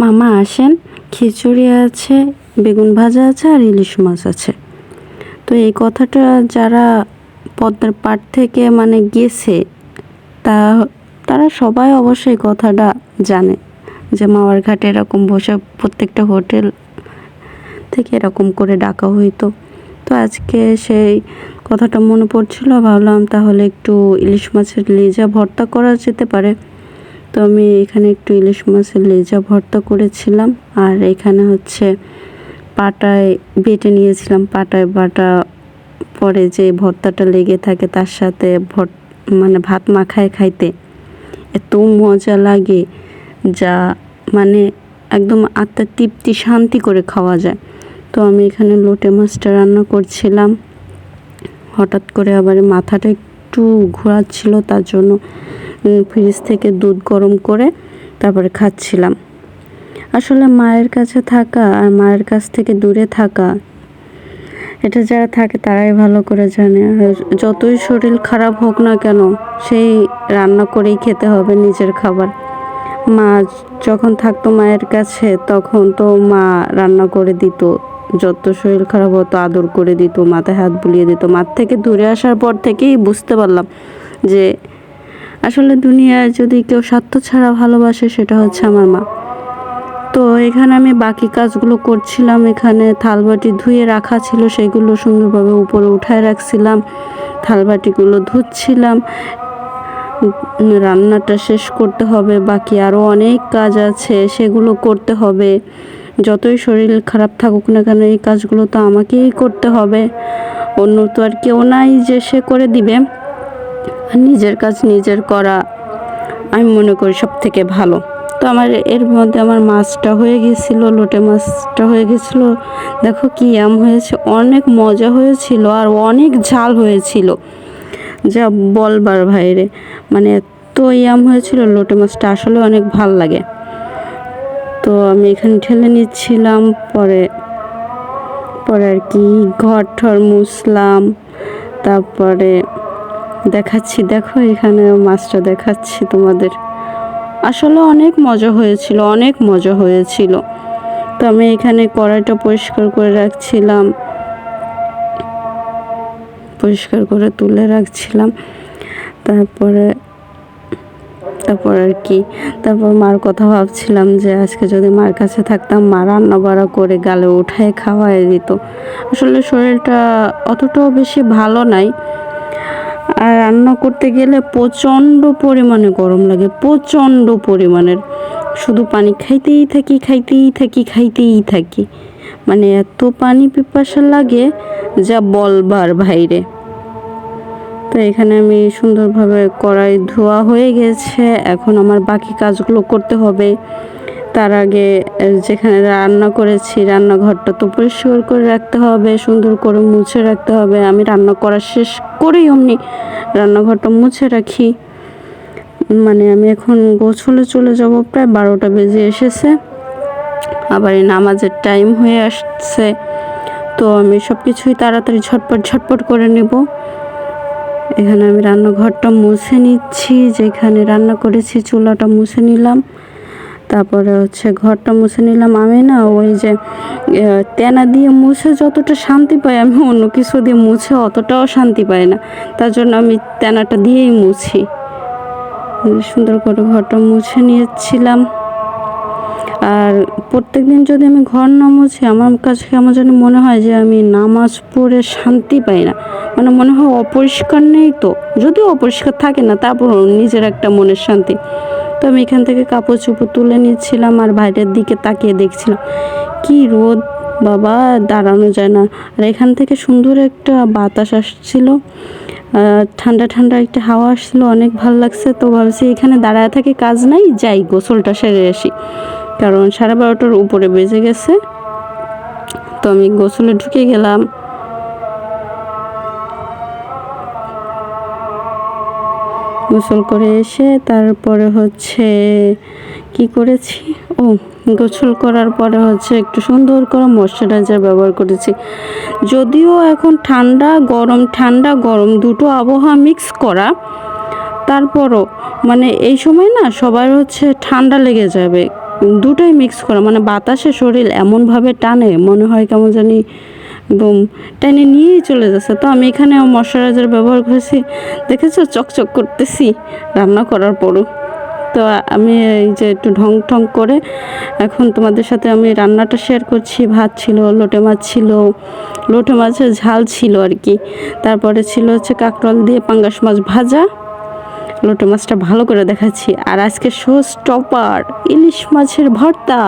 মামা আসেন, খিচুড়ি আছে, বেগুন ভাজা আছে আর ইলিশ মাছ আছে। তো এই কথাটা যারা পদ্মার পাড় থেকে মানে গেছে, তা, তারা সবাই অবশ্যই কথাটা জানে যে মাওয়ার ঘাটে এরকম বসে প্রত্যেকটা হোটেল থেকে এরকম করে ডাকা হইতো। তো আজকে সেই কথাটা মনে পড়ছিল, ভাবলাম তাহলে একটু ইলিশ মাছের লেজা ভর্তা করা যেতে পারে। তো আমি এখানে একটু ইলিশ মাছের লেজা ভর্তা করেছিলাম। আর এখানে হচ্ছে পাটায় বেটে নিয়েছিলাম, পাটায় বাটা পরে যে ভর্তাটা লেগে থাকে তার সাথে ভর মানে ভাত মাখায় খাইতে। এত মজা লাগে যা মানে একদম আত্মার তৃপ্তি, শান্তি করে খাওয়া যায়। তো আমি এখানে লোটে মাছটা রান্না করছিলাম। হঠাৎ করে আবার মাথাটা একটু ঘোরাচ্ছিল তার জন্য ফ্রিজ থেকে দুধ গরম করে তারপরে খাচ্ছিলাম। আসলে মায়ের কাছে থাকা আর মায়ের কাছ থেকে দূরে থাকা, এটা যারা থাকে তারাই ভালো করে জানে। যতই শরীর খারাপ হোক না কেন, সেই রান্না করেই খেতে হবে নিজের খাবার। মা যখন থাকতো মায়ের কাছে, তখন তো মা রান্না করে দিত। যত শরীর খারাপ হতো, আদর করে দিত, মাথায় হাত বুলিয়ে দিত। মার থেকে দূরে আসার পর থেকেই বুঝতে পারলাম যে আসলে দুনিয়ায় যদি কেউ স্বার্থ ছাড়া ভালোবাসে, সেটা হচ্ছে আমার মা। তো এখানে আমি বাকি কাজগুলো করছিলাম, এখানে থালবাটি ধুয়ে রাখা ছিল, সেগুলো সুন্দরভাবে উপরে উঠায় রাখছিলাম, থালবাটিগুলো ধুচ্ছিলাম। রান্নাটা শেষ করতে হবে, বাকি আরও অনেক কাজ আছে, সেগুলো করতে হবে। যতই শরীর খারাপ থাকুক না কেন, এই কাজগুলো তো আমাকেই করতে হবে। অন্য তো আর কেউ নাই যে সে করে দিবে। আর নিজের কাজ নিজের করা, আমি মনে করি সব থেকে ভালো। তো আমার এর মধ্যে আমার মাছটা হয়ে গেছিল, লোটে মাছটা হয়ে গেছিল। দেখো কি আম হয়েছে, অনেক মজা হয়েছিল আর অনেক ঝাল হয়েছিল। যা বলবার ভাইরে মানে এত ইয়াম হয়েছিল, লোটে মাছটা আসলে অনেক ভালো লাগে। তো আমি এখানে ঠেলে নিচ্ছিলাম, পরে পরে আর কি ঘর ঠর মুছলাম, তারপরে দেখাচ্ছি, দেখো এখানে মাছটা দেখাচ্ছি তোমাদের। আসলে অনেক মজা হয়েছিল, অনেক মজা হয়েছিল। তো আমি এখানে কড়াইটা পরিষ্কার করে রাখছিলাম। পরিষ্কার করে তুলে রাখছিলাম। তারপরে, তারপর আর কি। তারপর মার কথা ভাবছিলাম যে আজকে যদি মার কাছে থাকতাম, মা রান্না বাড়া করে গালে উঠায় খাওয়াই দিত। আসলে শরীরটা অতটাও বেশি ভালো নাই। আর রান্না করতে গেলে প্রচণ্ড পরিমাণে গরম লাগে, প্রচণ্ড পরিমাণের। শুধু পানি খাইতেই থাকি খাইতেই থাকি খাইতেই থাকি। মানে এত পানি পিপাসা লাগে যা বলবার ভাইরে তো এখানে আমি সুন্দরভাবে কড়াই ধোয়া হয়ে গেছে, এখন আমার বাকি কাজগুলো করতে হবে। তার আগে যেখানে রান্না করেছি, রান্নাঘরটা তো পরিষ্কার করে রাখতে হবে, সুন্দর করে মুছে রাখতে হবে। আমি রান্না করা শেষ করেই অমনি রান্নাঘরটা মুছে রাখি। মানে আমি এখন গোছলে চলে যাব, প্রায় বারোটা বেজে এসেছে। আবার এই নামাজের টাইম হয়ে আসছে। তো আমি সব কিছুই তাড়াতাড়ি ঝটপট ঝটপট করে নেব। এখানে আমি রান্নাঘরটা মুছে নিচ্ছি, যেখানে রান্না করেছি চুলাটা মুছে নিলাম। তারপরে হচ্ছে ঘরটা মুছে নিলাম। আমি না ওই যে তেনা দিয়ে মুছে যতটা শান্তি পাই, আমি অন্য কিছু দিয়ে মুছে অতটাও শান্তি পাই না। তার জন্য আমি তেনাটা দিয়েই মুছি। সুন্দর করে ঘরটা মুছে নিয়েছিলাম। আর প্রত্যেক দিন যদি আমি ঘর না মুছি, আমার কাছে কেমন যেন মনে হয় যে আমি নামাজ পড়ে শান্তি পাই না। মানে মনে হয় অপরিষ্কার নেই তো। যদিও অপরিষ্কার থাকে না তারপর নিজের একটা মনের শান্তি। তো আমি এখান থেকে কাপড় চোপড় তুলে নিচ্ছিলাম আর বাইরের দিকে তাকিয়ে দেখছিলাম। কি রোদ, বাবা, দাঁড়ানো যায় না। আর এখান থেকে সুন্দর একটা বাতাস আসছিল। ঠান্ডা ঠান্ডা একটা হাওয়া আসছিল, অনেক ভালো লাগছে। তো ভাবছি এখানে দাঁড়ায় থাকে কাজ নাই, যাই গোসলটা সেরে আসি। কারণ সাড়ে বারোটার উপরে বেজে গেছে। তো আমি গোসলে ঢুকে গেলাম। গোসল করে এসে তারপরে হচ্ছে কি করেছি? ও, গোসল করার পরে হচ্ছে একটু সুন্দর করে ময়শ্চারাইজার ব্যবহার করেছি। যদিও এখন ঠান্ডা, গরম ঠান্ডা, গরম দুটো আবহাওয়া মিক্স করা, তারপরও মানে এই সময় না সবার হচ্ছে ঠান্ডা লেগে যাবে। দুটোই মিক্স করা মানে বাতাসে শরীর এমনভাবে টানে, মনে হয় কেমন জানি একদম টেনে নিয়েই চলে যাচ্ছে। তো আমি এখানে ময়শ্চারাইজার ব্যবহার করেছি। দেখেছ? চকচক করতেছি রান্না করার পরও। তো আমি এই যে একটু ঢং ঠং করে এখন তোমাদের সাথে আমি রান্নাটা শেয়ার করছি। ভাত ছিল, লোটে মাছ ছিল, লোটে মাছের ঝাল ছিল আর কি। তারপরে ছিল হচ্ছে কাঁকরোল দিয়ে পাঙ্গাস মাছ ভাজা। লোটে মাছটা ভালো করে দেখাচ্ছি। আর আজকে শো টপার, ইলিশ মাছের ভর্তা।